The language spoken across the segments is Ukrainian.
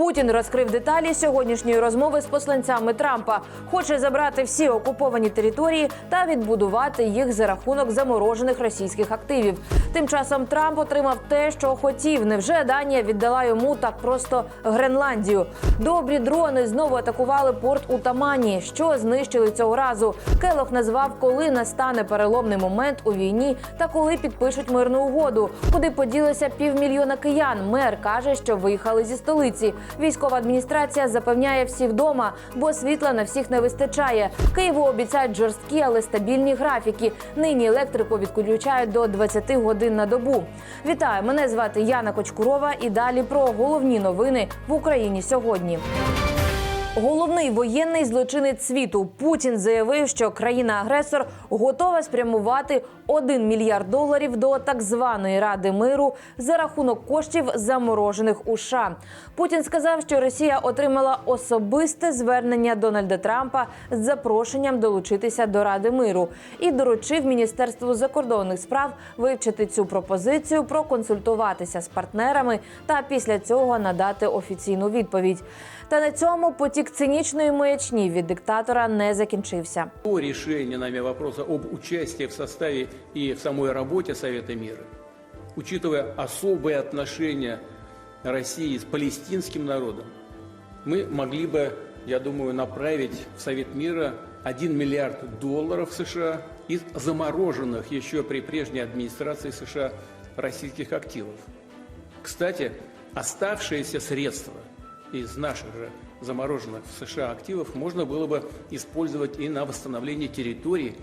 Путін розкрив деталі сьогоднішньої розмови з посланцями Трампа. Хоче забрати всі окуповані території та відбудувати їх за рахунок заморожених російських активів. Тим часом Трамп отримав те, що хотів. Невже Данія віддала йому так просто Гренландію? Добрі дрони знову атакували порт у Тамані. Що знищили цього разу? Келох назвав, коли настане переломний момент у війні та коли підпишуть мирну угоду. Куди поділися півмільйона киян? Мер каже, що виїхали зі столиці. Військова адміністрація запевняє всі вдома, бо світла на всіх не вистачає. Києву обіцяють жорсткі, але стабільні графіки. Нині електрику відключають до 20 годин на добу. Вітаю! Мене звати Яна Кочкурова. І далі про головні новини в Україні сьогодні. Головний воєнний злочинець світу Путін заявив, що країна-агресор готова спрямувати 1 мільярд доларів до так званої Ради миру за рахунок коштів заморожених у США. Путін сказав, що Росія отримала особисте звернення Дональда Трампа з запрошенням долучитися до Ради миру і доручив Міністерству закордонних справ вивчити цю пропозицію, проконсультуватися з партнерами та після цього надати офіційну відповідь. Та на цьому потік цинічної маячні від диктатора не закінчився. О решении нами вопроса об участии в составе и в самой работе Совета мира, учитывая особые отношения России с палестинским народом, мы могли бы, я думаю, направить в Совет мира 1 миллиард долларов США из замороженных еще при прежней администрации США российских активов. Kстати, оставшиеся средства из наших же замороженных в США активов можно было бы использовать и на восстановление территорий,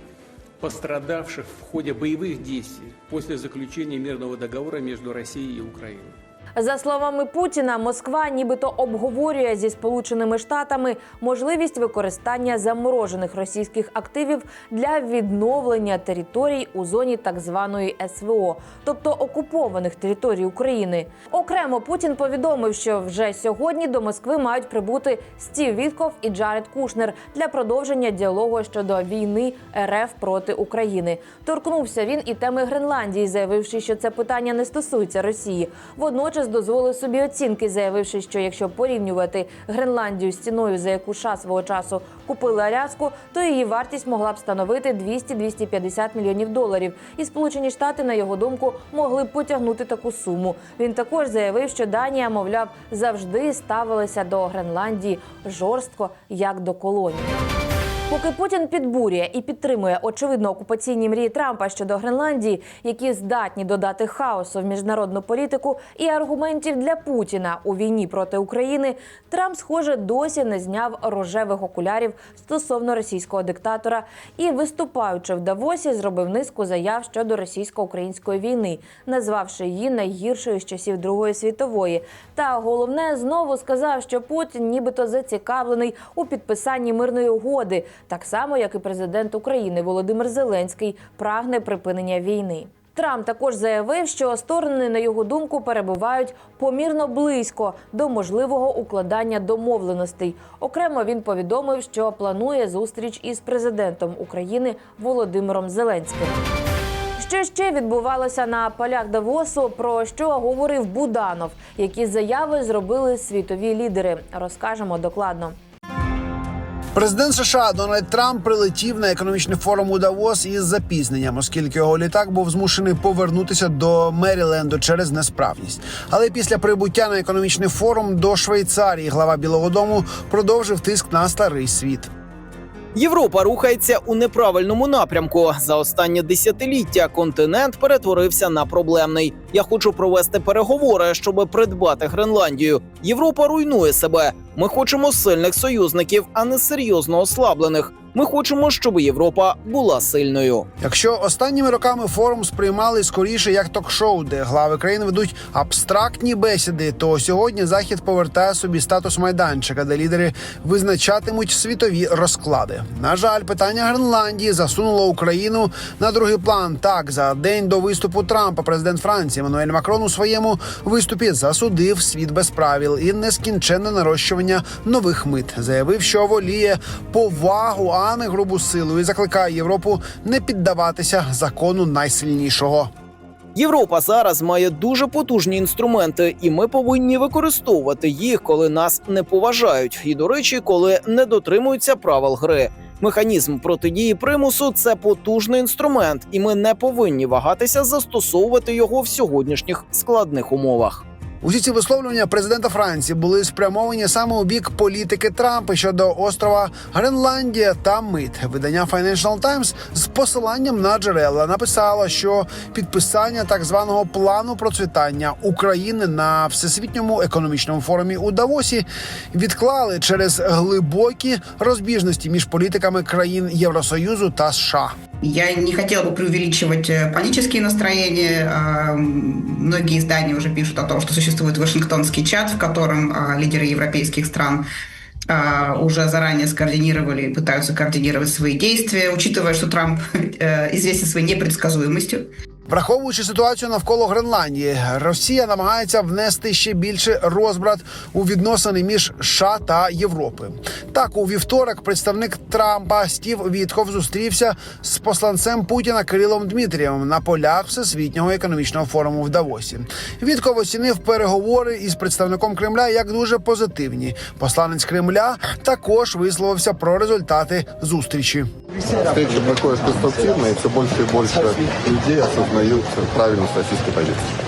пострадавших в ходе боевых действий после заключения мирного договора между Россией и Украиной. За словами Путіна, Москва нібито обговорює зі Сполученими Штатами можливість використання заморожених російських активів для відновлення територій у зоні так званої СВО, тобто окупованих територій України. Окремо Путін повідомив, що вже сьогодні до Москви мають прибути Стів Вітков і Джаред Кушнер для продовження діалогу щодо війни РФ проти України. Торкнувся він і теми Гренландії, заявивши, що це питання не стосується Росії. Водночас дозволив собі оцінки, заявивши, що якщо порівнювати Гренландію з ціною, за яку США свого часу купили Аляску, то її вартість могла б становити 200-250 мільйонів доларів. І Сполучені Штати, на його думку, могли б потягнути таку суму. Він також заявив, що Данія, мовляв, завжди ставилася до Гренландії жорстко як до колонії. Поки Путін підбурює і підтримує очевидно окупаційні мрії Трампа щодо Гренландії, які здатні додати хаосу в міжнародну політику і аргументів для Путіна у війні проти України, Трамп, схоже, досі не зняв рожевих окулярів стосовно російського диктатора і, виступаючи в Давосі, зробив низку заяв щодо російсько-української війни, назвавши її найгіршою з часів Другої світової. Та головне знову сказав, що Путін нібито зацікавлений у підписанні мирної угоди, так само як і президент України Володимир Зеленський прагне припинення війни. Трамп також заявив, що сторони, на його думку, перебувають помірно близько до можливого укладання домовленостей. Окремо він повідомив, що планує зустріч із президентом України Володимиром Зеленським. Що ще відбувалося на полях Давосу? Про що говорив Буданов? Які заяви зробили світові лідери? Розкажемо докладно. Президент США Дональд Трамп прилетів на економічний форум у Давос із запізненням, оскільки його літак був змушений повернутися до Меріленду через несправність. Але після прибуття на економічний форум до Швейцарії глава Білого Дому продовжив тиск на старий світ. Європа рухається у неправильному напрямку. За останнє десятиліття континент перетворився на проблемний. Я хочу провести переговори, щоб придбати Гренландію. Європа руйнує себе. Ми хочемо сильних союзників, а не серйозно ослаблених. Ми хочемо, щоб Європа була сильною. Якщо останніми роками форум сприймали скоріше як ток-шоу, де глави країн ведуть абстрактні бесіди, то сьогодні захід повертає собі статус майданчика, де лідери визначатимуть світові розклади. На жаль, питання Гренландії засунуло Україну на другий план. Так за день до виступу Трампа президент Франції Еммануель Макрон у своєму виступі засудив світ без правил і нескінченне нарощування нових мит, заявив, що воліє повагу, а не грубу силу, і закликає Європу не піддаватися закону найсильнішого. Європа зараз має дуже потужні інструменти, і ми повинні використовувати їх, коли нас не поважають, і до речі, коли не дотримуються правил гри. Механізм протидії примусу це потужний інструмент, і ми не повинні вагатися застосовувати його в сьогоднішніх складних умовах. Усі ці висловлювання президента Франції були спрямовані саме у бік політики Трампа щодо острова Гренландія та мит. Видання Financial Times з посиланням на джерела написало, що підписання так званого плану процвітання України на всесвітньому економічному форумі у Давосі відклали через глибокі розбіжності між політиками країн Євросоюзу та США. Я не хотела бы преувеличивать э, политические настроения. А, Многие издания уже пишут о том, что существует Вашингтонский чат, в котором а, лидеры европейских стран а, уже заранее скоординировали и пытаются координировать свои действия, учитывая, что Трамп э, известен своей непредсказуемостью. Враховуючи ситуацію навколо Гренландії, Росія намагається внести ще більше розбрат у відносини між США та Європи. Так, у вівторок представник Трампа Стів Вітков зустрівся з посланцем Путіна Кирилом Дмитрієвим на полях Всесвітнього економічного форуму в Давосі. Вітков оцінив переговори із представником Кремля як дуже позитивні. Посланець Кремля також висловився про результати зустрічі. Встреча проходит конструктивно, и все больше и больше людей осознают правильность российской позиции.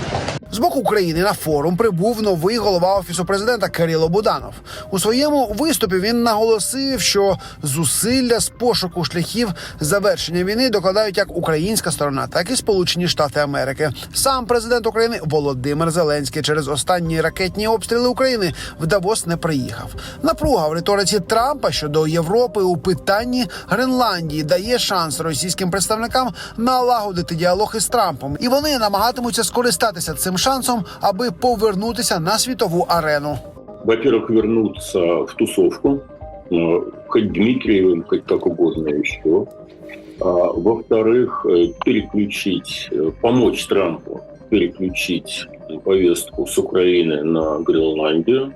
З боку України на форум прибув новий голова офісу президента Кирило Буданов. У своєму виступі він наголосив, що зусилля з пошуку шляхів завершення війни докладають як українська сторона, так і Сполучені Штати Америки. Сам президент України Володимир Зеленський через останні ракетні обстріли України в Давос не приїхав. Напруга в риториці Трампа щодо Європи у питанні Гренландії дає шанс російським представникам налагодити діалог із Трампом, і вони намагатимуться скористатися цим шансом, аби повернутися на світову арену. во-первых, вернуться в тусовку, э, хоть Дмитриевым, хоть как угодно еще. А, Во-вторых, э, переключить, э, помочь Трампу переключить повестку с Украины на Гренландию.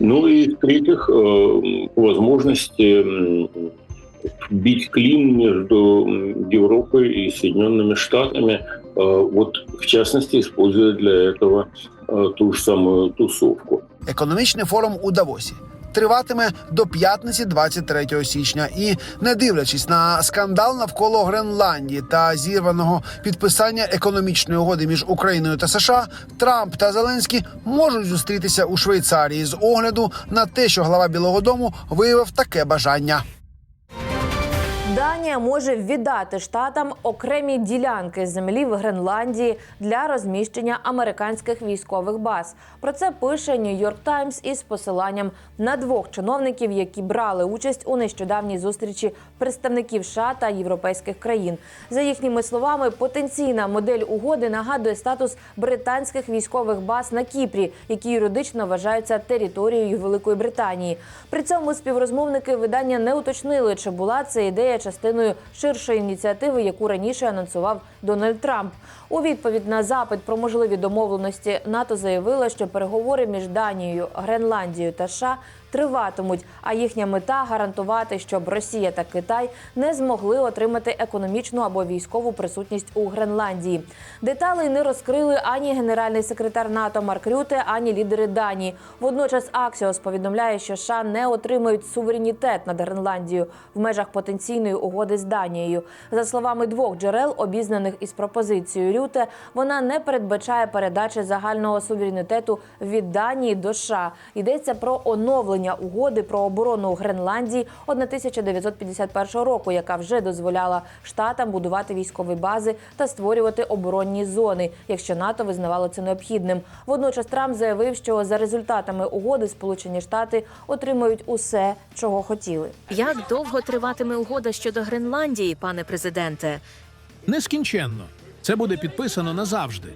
Ну и в-третьих, э, по возможности м, бить клин между м, Европой и Соединенными Штатами, э, вот в частности, используя для этого э, ту же самую тусовку. Економічний форум у Давосі. Триватиме до п'ятниці, 23 січня, і не дивлячись на скандал навколо Гренландії та зірваного підписання економічної угоди між Україною та США, Трамп та Зеленський можуть зустрітися у Швейцарії з огляду на те, що глава Білого Дому виявив таке бажання. Данія може віддати штатам окремі ділянки землі в Гренландії для розміщення американських військових баз. Про це пише Нью-Йорк Таймс із посиланням на двох чиновників, які брали участь у нещодавній зустрічі представників США та європейських країн. За їхніми словами, потенційна модель угоди нагадує статус британських військових баз на Кіпрі, які юридично вважаються територією Великої Британії. При цьому співрозмовники видання не уточнили, чи була це ідея частиною ширшої ініціативи, яку раніше анонсував Дональд Трамп. У відповідь на запит про можливі домовленості НАТО заявила, що переговори між Данією, Гренландією та США триватимуть. А їхня мета гарантувати, щоб Росія та Китай не змогли отримати економічну або військову присутність у Гренландії. Деталей не розкрили ані генеральний секретар НАТО Марк Рюте, ані лідери Данії. Водночас Аксіос повідомляє, що США не отримають суверенітет над Гренландією в межах потенційної угоди з Данією. За словами двох джерел, обізнаних із пропозицією Рюте, вона не передбачає передачі загального суверенітету від Данії до США. Йдеться про оновлення угоди про оборону Гренландії 1951 року, яка вже дозволяла штатам будувати військові бази та створювати оборонні зони, якщо НАТО визнавало це необхідним. Водночас Трамп заявив, що за результатами угоди Сполучені Штати отримають усе, чого хотіли. Як довго триватиме угода щодо Гренландії, пане президенте? Нескінченно. Це буде підписано назавжди.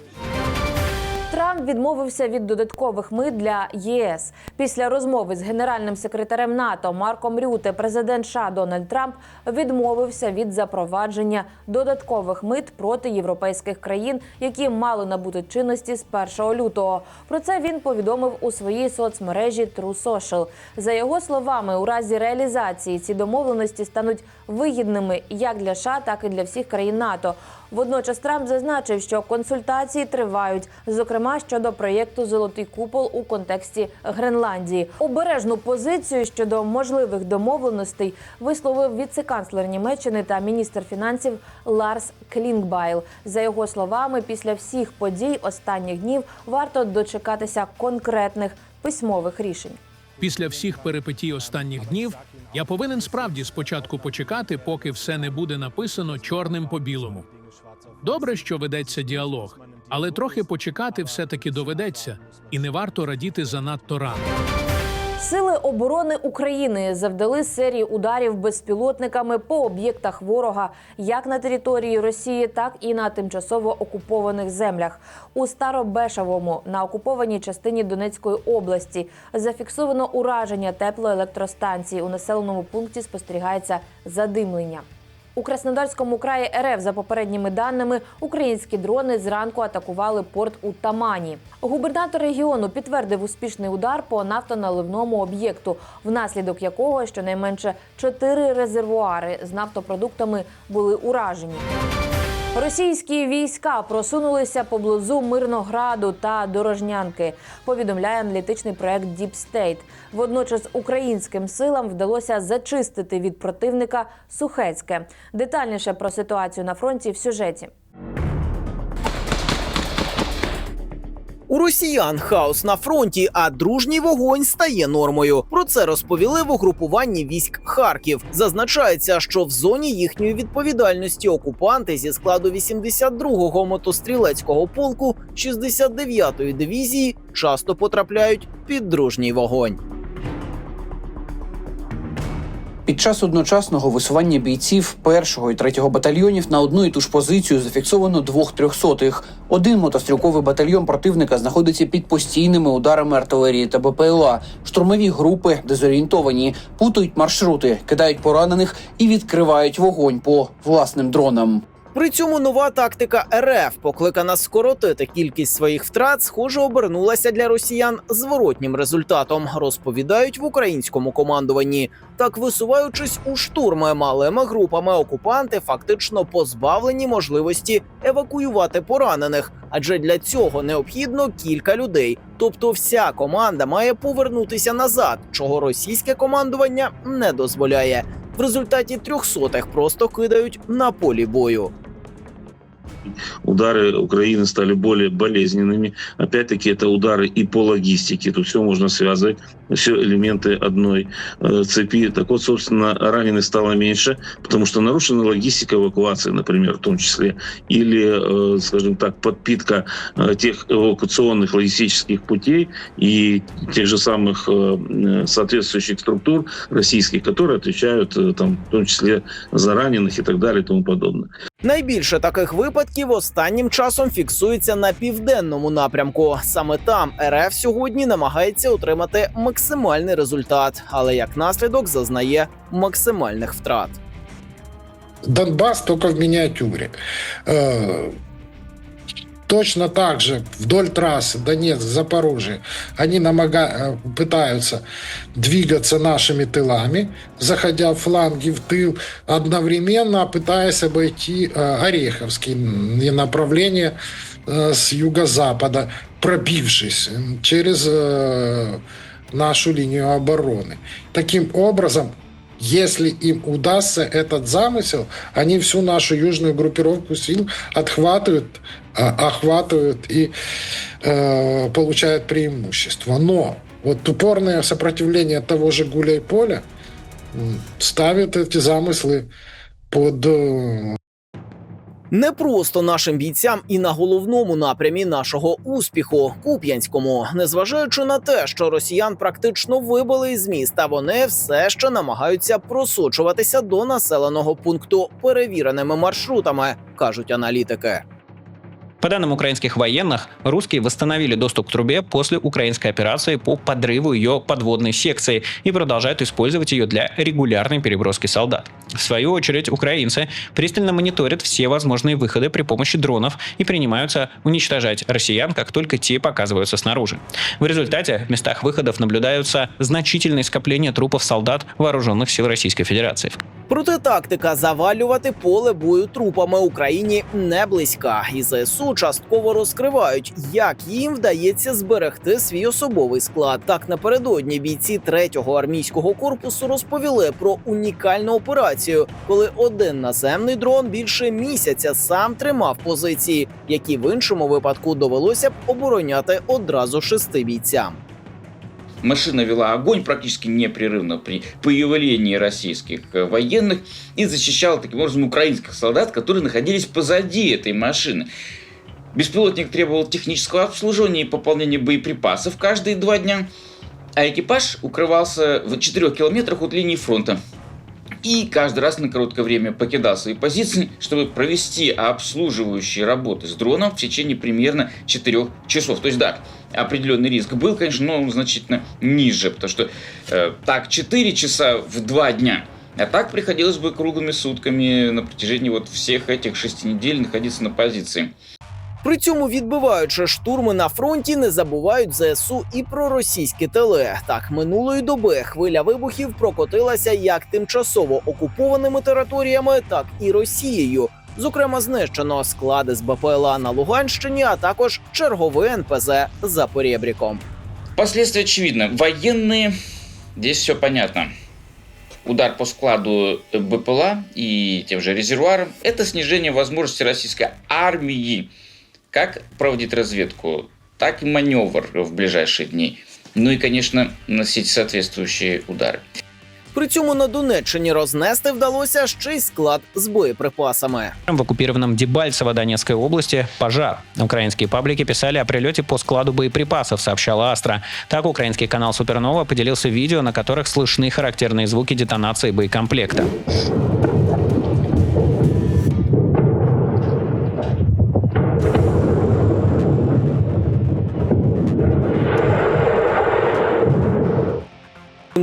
Трамп відмовився від додаткових мит для ЄС після розмови з генеральним секретарем НАТО Марком Рюте. Президент США Дональд Трамп відмовився від запровадження додаткових мит проти європейських країн, які мали набути чинності з 1 лютого. Про це він повідомив у своїй соцмережі True Social. За його словами, у разі реалізації ці домовленості стануть вигідними як для США, так і для всіх країн НАТО. Водночас Трамп зазначив, що консультації тривають, зокрема щодо проєкту Золотий купол у контексті Гренландії. Обережну позицію щодо можливих домовленостей висловив віце-канцлер Німеччини та міністр фінансів Ларс Клінгбайл. За його словами, після всіх подій останніх днів варто дочекатися конкретних письмових рішень. Після всіх перипетій останніх днів я повинен справді спочатку почекати, поки все не буде написано чорним по білому. Добре, що ведеться діалог, але трохи почекати все-таки доведеться, і не варто радіти занадто рано. Сили оборони України завдали серії ударів безпілотниками по об'єктах ворога як на території Росії, так і на тимчасово окупованих землях. У Старобешавому на окупованій частині Донецької області зафіксовано ураження теплоелектростанції. У населеному пункті спостерігається задимлення. У Краснодарському краї РФ за попередніми даними українські дрони зранку атакували порт у Тамані. Губернатор регіону підтвердив успішний удар по нафтоналивному об'єкту, внаслідок якого щонайменше чотири резервуари з нафтопродуктами були уражені. Російські війська просунулися поблизу Мирнограду та Дорожнянки. Повідомляє аналітичний проект State. Водночас українським силам вдалося зачистити від противника Сухецьке. Детальніше про ситуацію на фронті в сюжеті. У росіян хаос на фронті, а дружній вогонь стає нормою. Про це розповіли в угрупуванні військ Харків. Зазначається, що в зоні їхньої відповідальності окупанти зі складу 82-го мотострілецького полку 69-ї дивізії часто потрапляють під дружній вогонь. Під час одночасного висування бійців першого і третього батальйонів на одну і ту ж позицію зафіксовано двох трьохсотих. Один мотострілковий батальйон противника знаходиться під постійними ударами артилерії та БПЛА. Штурмові групи дезорієнтовані, путають маршрути, кидають поранених і відкривають вогонь по власним дронам. При цьому нова тактика РФ, покликана скоротити кількість своїх втрат, схоже обернулася для росіян зворотнім результатом. Розповідають в українському командуванні. Так, висуваючись у штурми малими групами, окупанти фактично позбавлені можливості евакуювати поранених, адже для цього необхідно кілька людей. Тобто, вся команда має повернутися назад, чого російське командування не дозволяє. В результаті трьохсотих просто кидають на полі бою. Удары Украины стали более болезненными. Опять-таки это удары и по логистике. Тут все можно связывать, все элементы одной э, цепи. Так вот, собственно, раненых стало меньше, потому что нарушена логистика эвакуации, например, в том числе, или, э, скажем так, подпитка э, тех эвакуационных логистических путей и тех же самых э, соответствующих структур российских, которые отвечают, э, там, в том числе, за раненых и так далее и тому подобное. Найбільше таких випадків останнім часом фіксується на південному напрямку. Саме там РФ сьогодні намагається отримати максимальний результат, але як наслідок зазнає максимальних втрат. Донбасс только в миниатюре. Точно так же вдоль трассы Донецк, Запорожье они намага... э, пытаются двигаться нашими тылами, заходя в фланги в тыл, одновременно пытаясь обойти э, Ореховские направления э, с юго-запада, пробившись через нашу линию обороны. Таким образом, если им удастся этот замысел, они всю нашу южную группировку сил отхватывают, а, охватывают и э, получают преимущество. Но вот упорное сопротивление того же Гуля и Поля м, ставит эти замыслы под э, не просто нашим бійцям і на головному напрямі нашого успіху Куп'янському, незважаючи на те, що росіян практично вибили із міста, вони все ще намагаються просочуватися до населеного пункту перевіреними маршрутами, кажуть аналітики. По данным украинских военных, русские восстановили доступ к трубе после украинской операции по подрыву ее подводной секции и продолжают использовать ее для регулярной переброски солдат. В свою очередь, украинцы пристально мониторят все возможные выходы при помощи дронов и принимаются уничтожать россиян, как только те показываются снаружи. В результате в местах выходов наблюдаются значительные скопления трупов солдат вооруженных сил Российской Федерации. Проте тактика завалювати поле бою трупами Україні не близька, і ЗСУ частково розкривають, як їм вдається зберегти свій особовий склад. Так напередодні бійці 3-го армійського корпусу розповіли про унікальну операцію, коли один наземний дрон більше місяця сам тримав позиції, які в іншому випадку довелося б обороняти одразу шести бійцям. Машина вела огонь практически непрерывно при появлении российских э, военных и защищала таким образом украинских солдат, которые находились позади этой машины. Беспилотник требовал технического обслуживания и пополнения боеприпасов каждые два дня, а экипаж укрывался в 4 километрах от линии фронта и каждый раз на короткое время покидал свои позиции, чтобы провести обслуживающие работы с дроном в течение примерно 4 часов. То есть, да, определенный риск был, конечно, но он значительно ниже, потому что э, так 4 часа в 2 дня, а так приходилось бы круглыми сутками на протяжении вот всех этих шести недель находиться на позиции. При цьому, відбиваючи штурми на фронті, не забувають ЗСУ і про російське теле. Так минулої доби хвиля вибухів прокотилася як тимчасово окупованими територіями, так і Росією. Зокрема, знищено склади з БПЛА на Луганщині, а також черговий НПЗ за перебріком. Последствия очевидно. Военные, здесь все понятно. Удар по складу БПЛА и тем же резервуарам – это снижение возможности российской армии как проводить разведку, так и маневр в ближайшие дни. Ну и, конечно, носить соответствующие удары. При цьому на Донеччині рознести вдалося ще й склад з боєприпасами. В оккупированном Дебальцево Донецкой области пожар. Украинские паблики писали о прилете по складу боеприпасов, сообщала Астра. Так, украинский канал Супернова поделился видео, на которых слышны характерные звуки детонации боекомплекта.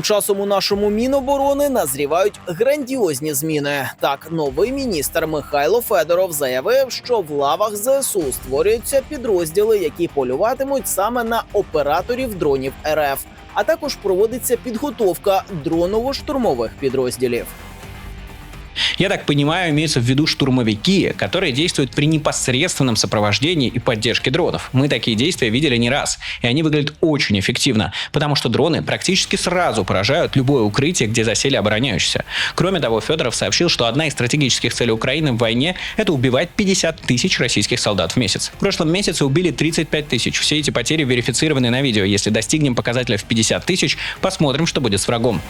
Тим часом у нашому міноборони назрівають грандіозні зміни. Так, новий міністр Михайло Федоров заявив, що в лавах ЗСУ створюються підрозділи, які полюватимуть саме на операторів дронів РФ. А також проводиться підготовка дроново-штурмових підрозділів. Я так понимаю, имеются в виду штурмовики, которые действуют при непосредственном сопровождении и поддержке дронов. Мы такие действия видели не раз, и они выглядят очень эффективно, потому что дроны практически сразу поражают любое укрытие, где засели обороняющиеся. Кроме того, Федоров сообщил, что одна из стратегических целей Украины в войне – это убивать 50 тысяч российских солдат в месяц. В прошлом месяце убили 35 тысяч. Все эти потери верифицированы на видео. Если достигнем показателя в 50 тысяч, посмотрим, что будет с врагом.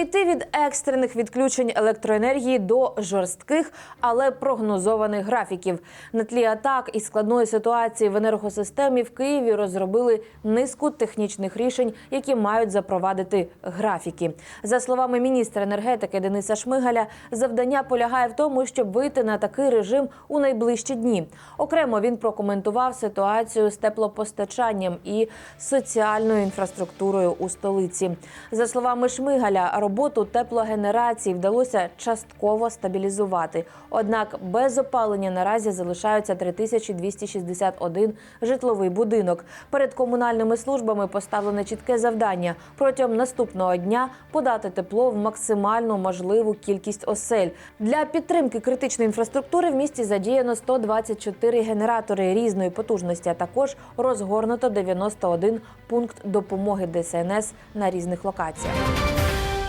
Перейти від екстрених відключень електроенергії до жорстких, але прогнозованих графіків. На тлі атак і складної ситуації в енергосистемі в Києві розробили низку технічних рішень, які мають запровадити графіки. За словами міністра енергетики Дениса Шмигаля, завдання полягає в тому, щоб вийти на такий режим у найближчі дні. Окремо він прокоментував ситуацію з теплопостачанням і соціальною інфраструктурою у столиці. За словами Шмигаля, роботу теплогенерації вдалося частково стабілізувати. Однак без опалення наразі залишаються 3261 житловий будинок. Перед комунальними службами поставлене чітке завдання протягом наступного дня подати тепло в максимальну можливу кількість осель. Для підтримки критичної інфраструктури в місті задіяно 124 генератори різної потужності. А також розгорнуто 91 пункт допомоги ДСНС на різних локаціях.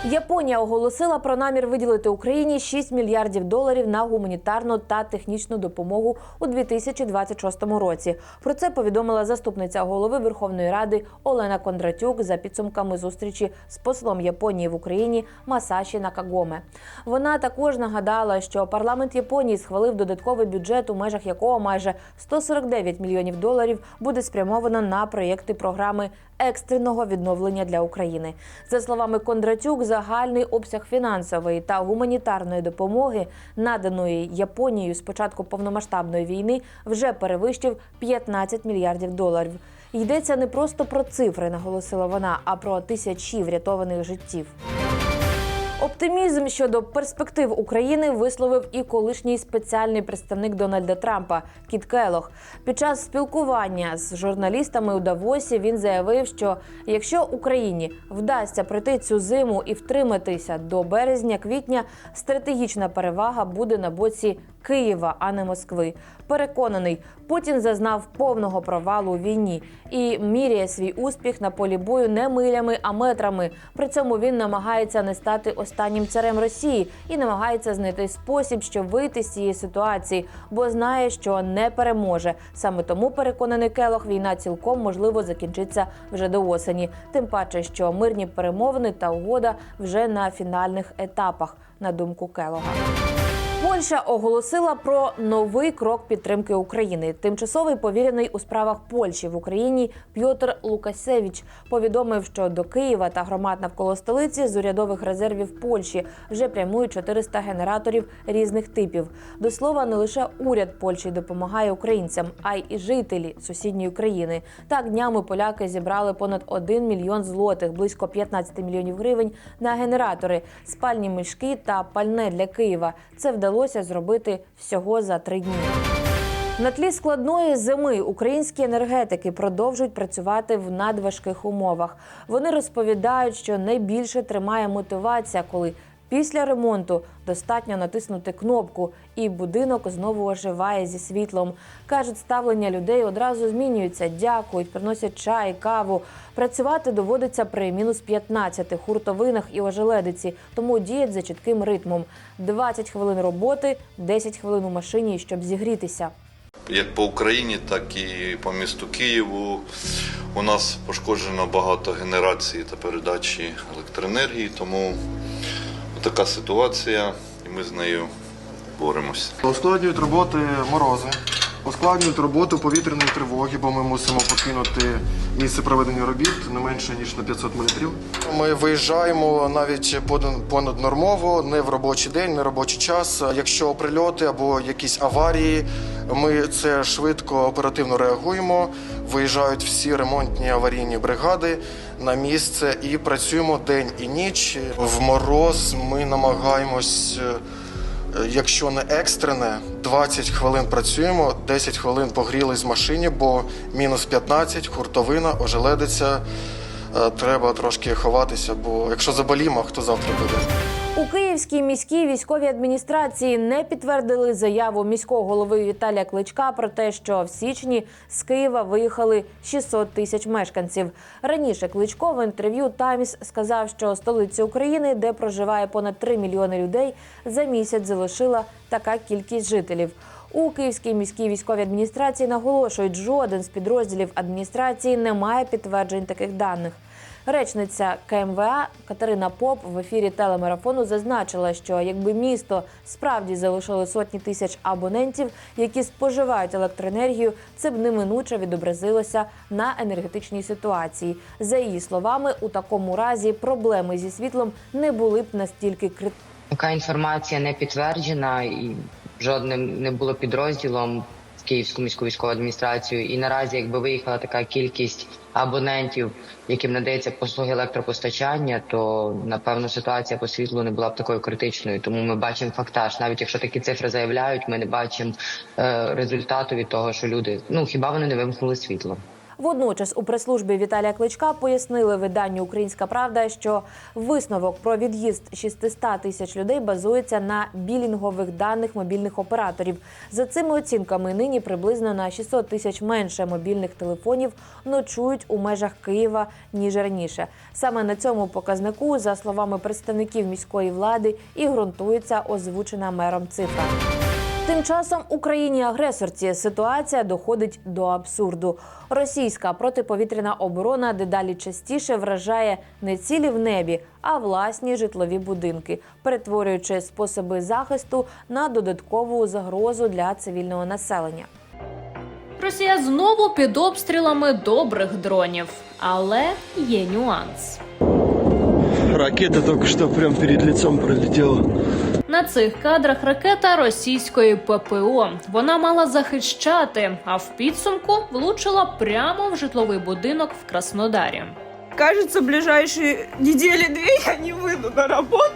Японія оголосила про намір виділити Україні 6 мільярдів доларів на гуманітарну та технічну допомогу у 2026 році. Про це повідомила заступниця голови Верховної Ради Олена Кондратюк за підсумками зустрічі з послом Японії в Україні Масаші Накагоме. Вона також нагадала, що парламент Японії схвалив додатковий бюджет, у межах якого майже 149 мільйонів доларів буде спрямовано на проєкти програми екстреного відновлення для України. За словами Кондратюк, загальний обсяг фінансової та гуманітарної допомоги, наданої Японією з початку повномасштабної війни, вже перевищив 15 мільярдів доларів. Йдеться не просто про цифри, наголосила вона, а про тисячі врятованих життів. Оптимізм щодо перспектив України висловив і колишній спеціальний представник Дональда Трампа Кіт Келох. Під час спілкування з журналістами у Давосі він заявив, що якщо Україні вдасться пройти цю зиму і втриматися до березня-квітня, стратегічна перевага буде на боці Києва, а не Москви. Переконаний, Путін зазнав повного провалу у війні і міряє свій успіх на полі бою не милями, а метрами. При цьому він намагається не стати останнім царем Росії і намагається знайти спосіб, щоб вийти з цієї ситуації, бо знає, що не переможе. Саме тому переконаний Келох, війна цілком можливо закінчиться вже до осені. Тим паче, що мирні перемовини та угода вже на фінальних етапах, на думку Келога. Польща оголосила про новий крок підтримки України. Тимчасовий повірений у справах Польщі в Україні Пьотр Лукасевич повідомив, що до Києва та громад навколо столиці з урядових резервів Польщі вже прямують 400 генераторів різних типів. До слова, не лише уряд Польщі допомагає українцям, а й жителі сусідньої країни. Так днями поляки зібрали понад 1 мільйон злотих, близько 15 мільйонів гривень на генератори, спальні мішки та пальне для Києва. Це вдалося зробити всього за три дні. На тлі складної зими українські енергетики продовжують працювати в надважких умовах. Вони розповідають, що найбільше тримає мотивація, коли після ремонту достатньо натиснути кнопку, і будинок знову оживає зі світлом. кажуть, ставлення людей одразу змінюється, дякують, приносять чай, каву. Працювати доводиться при мінус 15 хуртовинах і ожеледиці, тому діють за чітким ритмом: 20 хвилин роботи, 10 хвилин у машині, щоб зігрітися. Як по Україні, так і по місту Києву. У нас пошкоджено багато генерації та передачі електроенергії, тому така ситуація, і ми з нею боремося. Ускладнюють роботи морози, ускладнюють роботу повітряної тривоги, бо ми мусимо покинути місце проведення робіт не менше ніж на 500 метрів. Ми виїжджаємо навіть понад- понаднормово, не в робочий день, не в робочий час. Якщо прильоти або якісь аварії, ми це швидко оперативно реагуємо. Виїжджають всі ремонтні аварійні бригади на місце і працюємо день і ніч. В мороз ми намагаємось. е, Якщо не екстрене, 20 хвилин працюємо, 10 хвилин погрілись в машині, бо мінус 15, хуртовина, ожеледиця. Е, Треба трошки ховатися, бо якщо заболімо, хто завтра буде? У Київській міській військовій адміністрації не підтвердили заяву міського голови Віталія Кличка про те, що в січні з Києва виїхали 600 тисяч мешканців. Раніше Кличко в інтерв'ю Таймс сказав, що столиці України, де проживає понад 3 мільйони людей, за місяць залишила така кількість жителів. У Київській міській військовій адміністрації наголошують, жоден з підрозділів адміністрації не має підтверджень таких даних. Речниця КМВА Катерина Поп в ефірі телемарафону зазначила, що якби місто справді залишило сотні тисяч абонентів, які споживають електроенергію, це б неминуче відобразилося на енергетичній ситуації. За її словами, у такому разі проблеми зі світлом не були б настільки критичними. Така інформація не підтверджена і жодним не було підрозділом Київську міську військову адміністрацію. І наразі, якби виїхала така кількість абонентів, яким надається послуги електропостачання, то напевно ситуація по світлу не була б такою критичною. Тому ми бачимо фактаж. Навіть якщо такі цифри заявляють, ми не бачимо е, результату від того, що люди ну хіба вони не вимкнули світло. Водночас у прес-службі Віталія Кличка пояснили виданню Українська Правда, що висновок про від'їзд 600 тисяч людей базується на білінгових даних мобільних операторів. За цими оцінками, нині приблизно на 600 тисяч менше мобільних телефонів ночують у межах Києва ніж раніше. Саме на цьому показнику, за словами представників міської влади, і ґрунтується озвучена мером цифра. Тим часом Україні-агресорці ситуація доходить до абсурду. Російська протиповітряна оборона дедалі частіше вражає не цілі в небі, а власні житлові будинки, перетворюючи способи захисту на додаткову загрозу для цивільного населення. Росія знову під обстрілами добрих дронів, але є нюанс. Ракета только что прям перед лицом пролетела. На цих кадрах ракета російської ППО. Вона мала захищати, а в підсумку влучила прямо в житловий будинок в Краснодарі. Кажется, в ближайшие недели-две я не выйду на работу.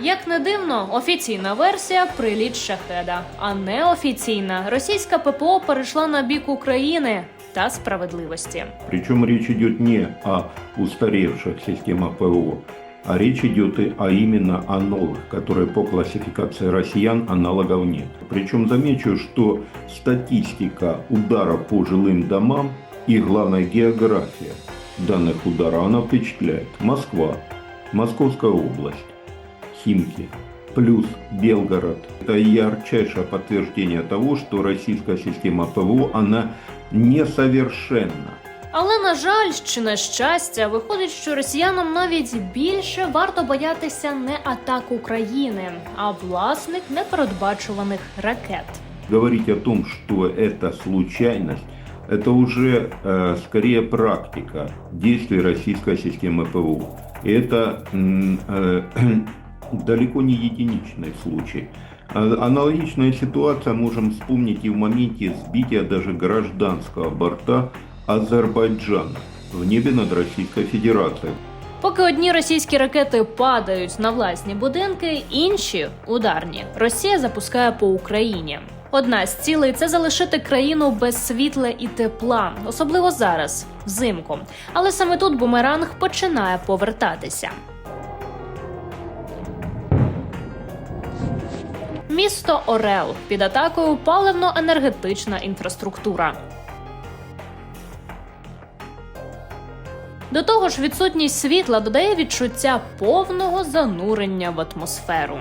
Як не дивно, офіційна версія приліт шахеда, а неофіційна російська ППО перейшла на бік України та справедливості. Причем речь идет не о устаревших системах ПВО, а речь идет и, а именно о новых, которые по классификации россиян аналогов нет. Причем замечу, что статистика удара по жилым домам и, главное, география данных ударов, она впечатляет. Москва, Московская область, Химки, плюс Белгород. Это ярчайшее подтверждение того, что российская система ПВО, она несовершенна. Але на жаль, чи на щастя, виходить, що росіянам навіть більше варто боятися не атак України, а власних непередбачуваних ракет. Говорить о том, что это случайность, это уже э, скорее практика действий российской системы ПВО. И это м, э, далеко не единичный случай. А- Аналогичная ситуация можем вспомнить и в моменте сбития даже гражданского борта Азербайджана в небе над Российской Федерацией. Поки одні російські ракети падають на власні будинки, інші ударні. Росія запускає по Україні. Одна з цілей це залишити країну без світла і тепла, особливо зараз, взимку. Але саме тут бумеранг починає повертатися. Місто Орел під атакою паливно-енергетична інфраструктура. До того ж, відсутність світла додає відчуття повного занурення в атмосферу.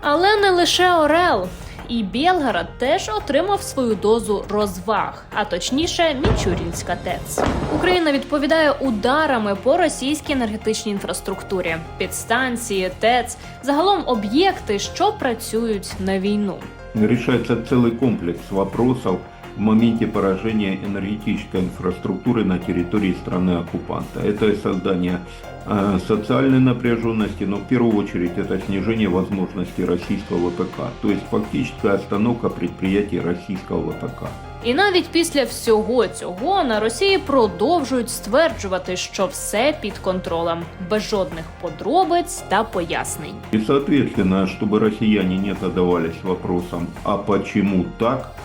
Але не лише Орел. І Білгород теж отримав свою дозу розваг, а точніше, Мічурінська ТЕЦ. Україна відповідає ударами по російській енергетичній інфраструктурі, підстанції, ТЕЦ, загалом об'єкти, що працюють на війну. решается целый комплекс вопросов в моменте поражения энергетической инфраструктуры на территории страны-оккупанта. Это и создание э, социальной напряженности, но в первую очередь это снижение возможностей российского ВПК, то есть фактическая остановка предприятий российского ВПК. І навіть після всього цього на Росії продовжують стверджувати, що все під контролем, без жодних подробиць та пояснень. И, соответственно, чтобы россияне не задавались вопросом, а почему так, а,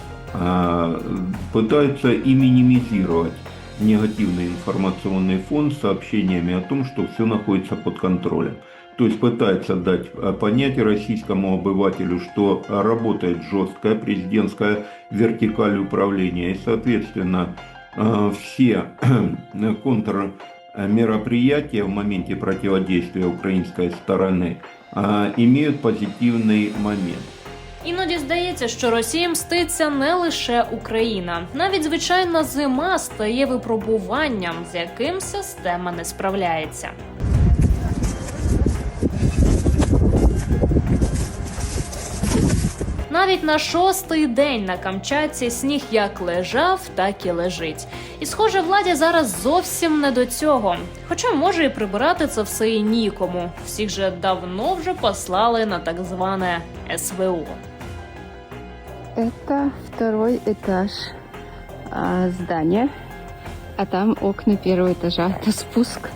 Пытаются и минимизировать негативный информационный фон сообщениями о том, что все находится под контролем. То есть пытается дать а, понять российскому обывателю, что работает жесткая президентская вертикаль управления. И, соответственно, а, все контрмероприятия в моменте противодействия украинской стороны а, имеют позитивный момент. Іноді здається, що Росії мститься не лише Україна. Навіть звичайна зима стає випробуванням, з яким система не справляється. Навіть на шостий день на Камчатці сніг як лежав, так і лежить. І схоже, владі зараз зовсім не до цього. Хоча може і прибирати це все і нікому. Всіх же давно вже послали на так зване СВО. Это второй этаж а, здания, а там окна первого этажа. Это спуск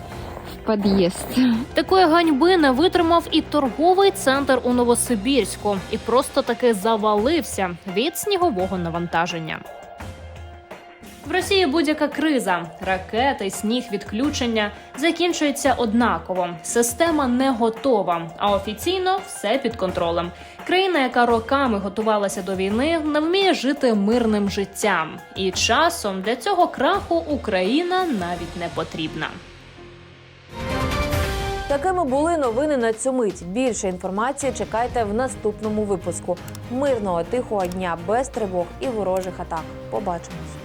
в подъезд. Такої ганьби не витримав і торговий центр у Новосибірську, і просто таки завалився від снігового навантаження. В Росії будь-яка криза, ракети, сніг, відключення закінчується однаково. Система не готова, а офіційно все під контролем. Країна, яка роками готувалася до війни, не вміє жити мирним життям. І часом для цього краху Україна навіть не потрібна. Такими були новини на цю мить. Більше інформації чекайте в наступному випуску. Мирного тихого дня без тривог і ворожих атак. Побачимось.